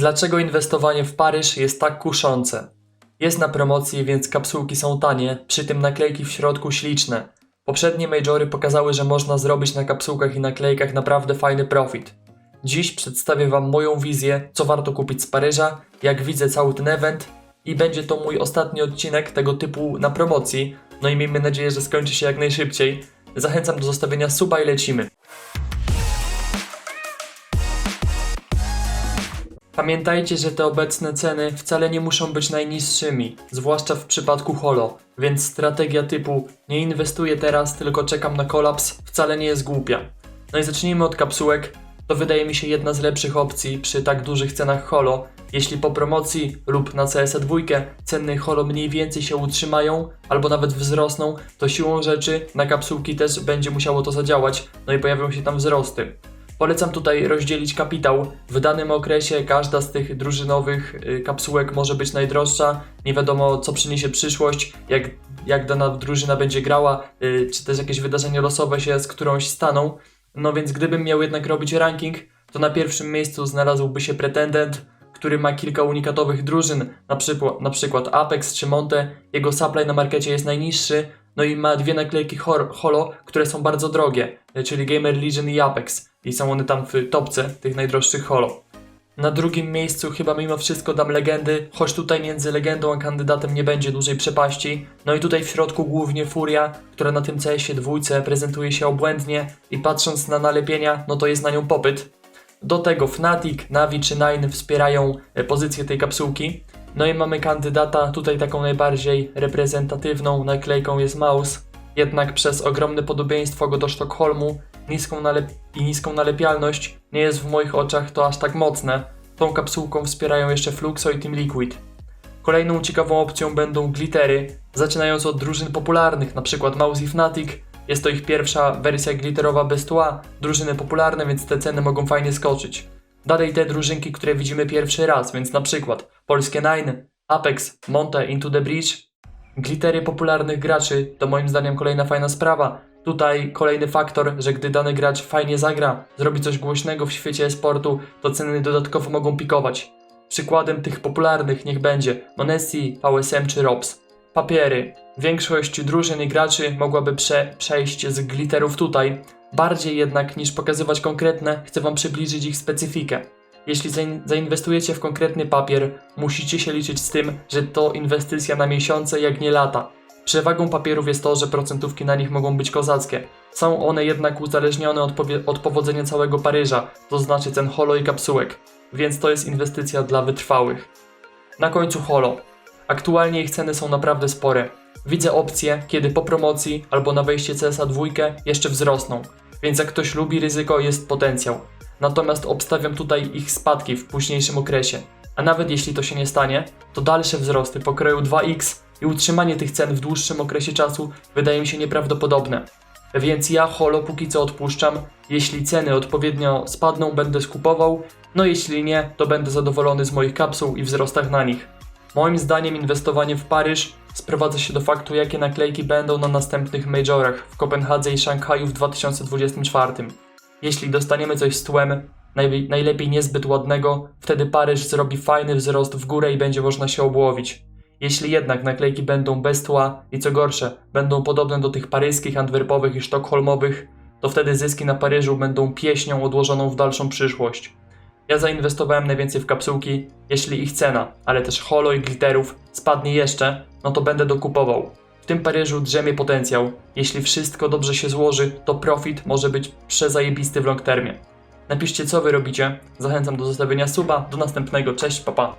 Dlaczego inwestowanie w Paryż jest tak kuszące? Jest na promocji, więc kapsułki są tanie, przy tym naklejki w środku śliczne. Poprzednie majory pokazały, że można zrobić na kapsułkach i naklejkach naprawdę fajny profit. Dziś przedstawię Wam moją wizję, co warto kupić z Paryża, jak widzę cały ten event i będzie to mój ostatni odcinek tego typu na promocji. No i miejmy nadzieję, że skończy się jak najszybciej. Zachęcam do zostawienia suba i lecimy. Pamiętajcie, że te obecne ceny wcale nie muszą być najniższymi, zwłaszcza w przypadku holo, więc strategia typu nie inwestuję teraz, tylko czekam na kolaps wcale nie jest głupia. No i zacznijmy od kapsułek. To wydaje mi się jedna z lepszych opcji przy tak dużych cenach holo. Jeśli po promocji lub na CS2 ceny holo mniej więcej się utrzymają albo nawet wzrosną, to siłą rzeczy na kapsułki też będzie musiało to zadziałać, no i pojawią się tam wzrosty. Polecam tutaj rozdzielić kapitał. W danym okresie każda z tych drużynowych y, kapsułek może być najdroższa. Nie wiadomo, co przyniesie przyszłość, jak, jak dana drużyna będzie grała, y, czy też jakieś wydarzenia losowe się z którąś staną. No więc gdybym miał jednak robić ranking, to na pierwszym miejscu znalazłby się pretendent, który ma kilka unikatowych drużyn, na na przykład Apex czy Monte. Jego supply na markecie jest najniższy, no i ma dwie naklejki holo, które są bardzo drogie, y, czyli Gamer Legion i Apex. I są one tam w topce tych najdroższych holo. Na drugim miejscu chyba mimo wszystko dam legendy, choć tutaj między legendą a kandydatem nie będzie dużej przepaści. No i tutaj w środku głównie Furia, która na tym CS-ie dwójce prezentuje się obłędnie i patrząc na nalepienia, no to jest na nią popyt. Do tego Fnatic, Navi czy Nine wspierają e, pozycję tej kapsułki. No i mamy kandydata, tutaj taką najbardziej reprezentatywną naklejką jest Maus. Jednak przez ogromne podobieństwo go do Sztokholmu niską i niską nalepialność nie jest w moich oczach to aż tak mocne. Tą kapsułką wspierają jeszcze Fluxo i Team Liquid. Kolejną ciekawą opcją będą glittery, zaczynając od drużyn popularnych, np. Mouse i Fnatic. Jest to ich pierwsza wersja glitterowa bez tła, drużyny popularne, więc te ceny mogą fajnie skoczyć. Dalej te drużynki, które widzimy pierwszy raz, więc przykład Polskie Nine, Apex, Monte, Into the Breach. Glittery popularnych graczy to moim zdaniem kolejna fajna sprawa. Tutaj kolejny faktor, że gdy dany gracz fajnie zagra, zrobi coś głośnego w świecie e-sportu, to ceny dodatkowo mogą pikować. Przykładem tych popularnych niech będzie Monesi, VSM czy Robs. Papiery. Większość drużyn i graczy mogłaby prze przejść z glitterów tutaj. Bardziej jednak niż pokazywać konkretne, chcę Wam przybliżyć ich specyfikę. Jeśli zain zainwestujecie w konkretny papier, musicie się liczyć z tym, że to inwestycja na miesiące, jak nie lata. Przewagą papierów jest to, że procentówki na nich mogą być kozackie. Są one jednak uzależnione od, od powodzenia całego Paryża, to znaczy cen holo i kapsułek, więc to jest inwestycja dla wytrwałych. Na końcu holo. Aktualnie ich ceny są naprawdę spore. Widzę opcje, kiedy po promocji albo na wejście CSA 2 jeszcze wzrosną, więc jak ktoś lubi ryzyko, jest potencjał. Natomiast obstawiam tutaj ich spadki w późniejszym okresie. A nawet jeśli to się nie stanie, to dalsze wzrosty pokroju 2x i utrzymanie tych cen w dłuższym okresie czasu wydaje mi się nieprawdopodobne. Więc ja holo póki co odpuszczam. Jeśli ceny odpowiednio spadną, będę skupował. No jeśli nie, to będę zadowolony z moich kapsuł i wzrostach na nich. Moim zdaniem inwestowanie w Paryż sprowadza się do faktu, jakie naklejki będą na następnych majorach w Kopenhadze i Szanghaju w 2024. Jeśli dostaniemy coś z tłem, najle- najlepiej niezbyt ładnego, wtedy Paryż zrobi fajny wzrost w górę i będzie można się obłowić. Jeśli jednak naklejki będą bez tła i co gorsze, będą podobne do tych paryskich, antwerpowych i sztokholmowych, to wtedy zyski na Paryżu będą pieśnią odłożoną w dalszą przyszłość. Ja zainwestowałem najwięcej w kapsułki, jeśli ich cena, ale też holo i glitterów spadnie jeszcze, no to będę dokupował. Tym Paryżu drzemie potencjał. Jeśli wszystko dobrze się złoży, to profit może być przezajebisty w long termie. Napiszcie co wy robicie. Zachęcam do zostawienia suba. Do następnego. Cześć, papa.